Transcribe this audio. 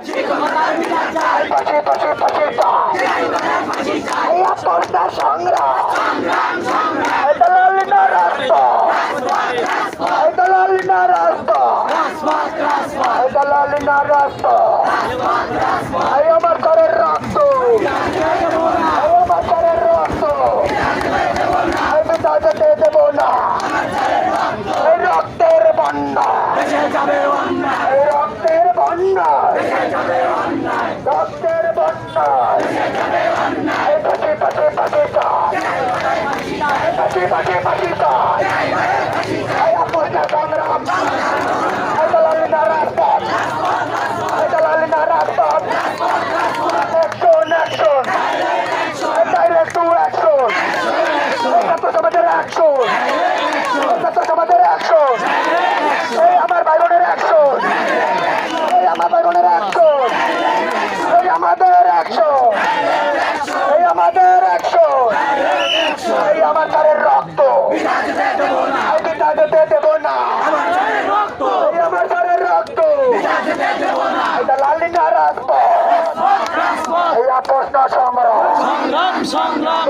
পাশে পাশে পাশে আপনার সংগ্রাম আমার ঘরের রক্ত আমার ঘরের রক্ত আমি তাকে দেব না রক্তের বন্যা। এই রক্তের বন্যা রক্তের বন্যা এই পাশে পাশে পাশে পাশে। পাশে পাশে ভাই বোনের অ্যাকশন এই আমাদের অ্যাকশন এই আমাদের অ্যাকশন এই আমার তারের রক্ত। তাদের দেব না। এই আমার তারের রক্ত। এটা লালিনা রাজপথ। এই আপস সংগ্রাম। সংগ্রাম